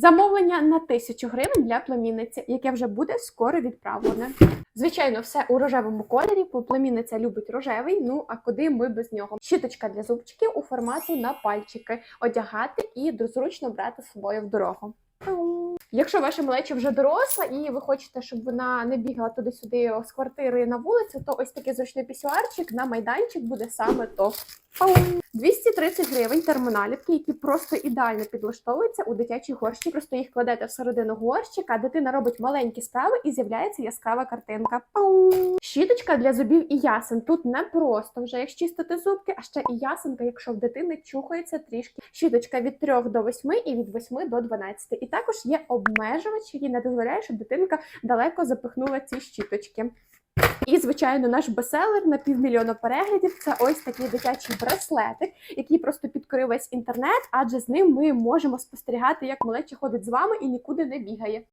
Замовлення на тисячу гривень для племінниці, яке вже буде скоро відправлене. Звичайно, все у рожевому кольорі, бо племінниця любить рожевий. Ну а куди ми без нього? Щіточка для зубчиків у формату на пальчики одягати і зручно брати з собою в дорогу. Якщо ваша малеча вже доросла і ви хочете, щоб вона не бігала туди-сюди з квартири на вулицю, то ось такий зручний пісюарчик на майданчик буде саме то. Пау! 230 гривень термоналіпки, які просто ідеально підлаштовуються у дитячий горщик. Просто їх кладете всередину горщика, дитина робить маленькі справи і з'являється яскрава картинка. Пау! Щіточка для зубів і ясен. Тут не просто вже як чистити зубки, а ще і ясенка, якщо в дитини чухається трішки. Щіточка від 3 до 8 і від 8 до 12. І також є обмежувач, який не дозволяє, щоб дитинка далеко запихнула ці щіточки. І, звичайно, наш бестселер на півмільйона переглядів це ось такий дитячий браслетик, який просто підкорив весь інтернет, адже з ним ми можемо спостерігати, як малеча ходить з вами і нікуди не бігає.